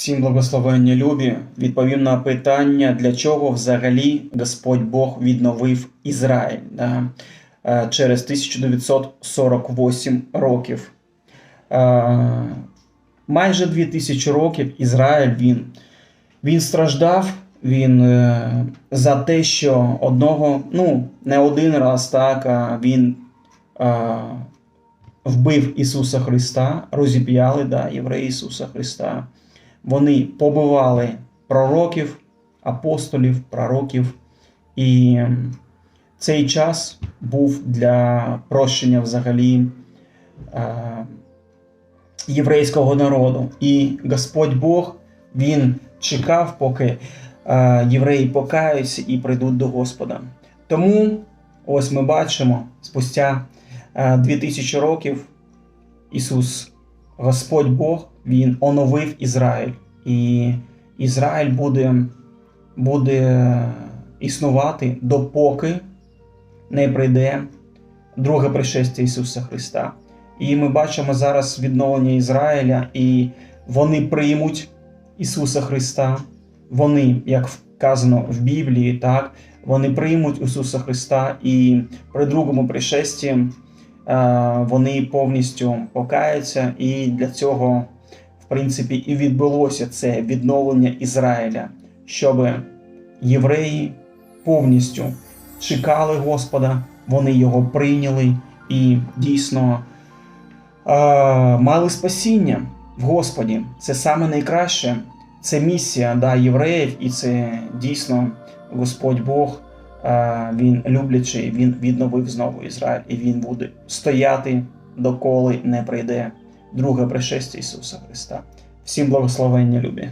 Всім благословення любі. Відповім на питання, для чого взагалі Господь Бог відновив Ізраїль да, е, через 1948 років. Е, Майже 2000 років Ізраїль він, він страждав він е, за те, що одного, ну, не один раз, так, а він вбив Ісуса Христа, розіп'яли да, євреї Ісуса Христа. Вони побивали пророків, апостолів, пророків. І цей час був для прощення взагалі е, єврейського народу. І Господь Бог він чекав, поки е, євреї покаються і прийдуть до Господа. Тому ось ми бачимо спустя е, 2000 років Ісус, Господь Бог, Він оновив Ізраїль. І Ізраїль буде, буде існувати допоки не прийде друге пришестя Ісуса Христа. І ми бачимо зараз відновлення Ізраїля, і вони приймуть Ісуса Христа. Вони, як вказано в Біблії, так, вони приймуть Ісуса Христа, і при другому пришесті вони повністю покаються, і для цього, в принципі, і відбулося це відновлення Ізраїля, щоб євреї повністю чекали Господа, вони його прийняли і дійсно е, мали спасіння в Господі. Це саме найкраще. Це місія да, євреїв, і це дійсно Господь Бог. Е, Він люблячий, він відновив знову Ізраїль, і він буде стояти доколи не прийде друге пришестя Ісуса Христа. Всім благословення любі.